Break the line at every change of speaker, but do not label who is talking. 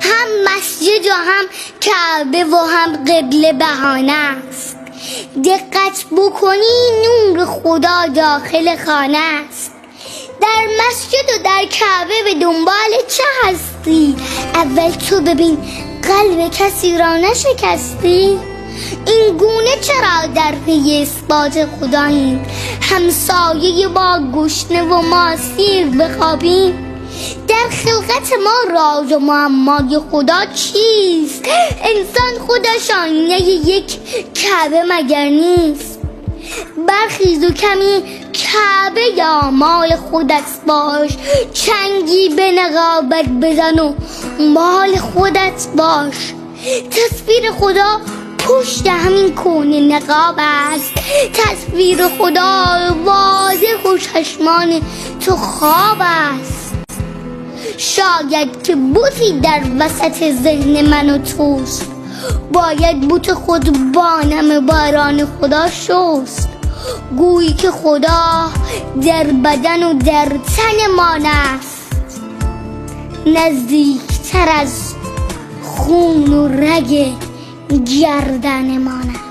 هم مسجد و هم کعبه و هم قبله بهانه است. دقت بکنی نور خدا داخل خانه است. در مسجد و در کعبه به دنبال چه هستی؟ اول تو ببین قلب کسی را نشکستی؟ این گونه چرا در پی اثبات خداییم همسایه با گشنه و ما سیر بخوابیم؟ در خلقت ما راز و معمای خدا چیست؟ انسان خودش آینه یک کعبه مگر نیست؟ برخیز و کمی کعبه یا مال خودت باش چنگی به نقابت بزن و مال خودت باش. تصویر خدا پشت همین کون نقاب است. تصویر خدا واضح و چشمان تو خواب است. شاید که بوتی در وسط ذهن من و توست. باید بوت خود بانم باران خدا شست. گویی که خدا در بدن و در تن من است نزدیکتر از خون و رگ گردن است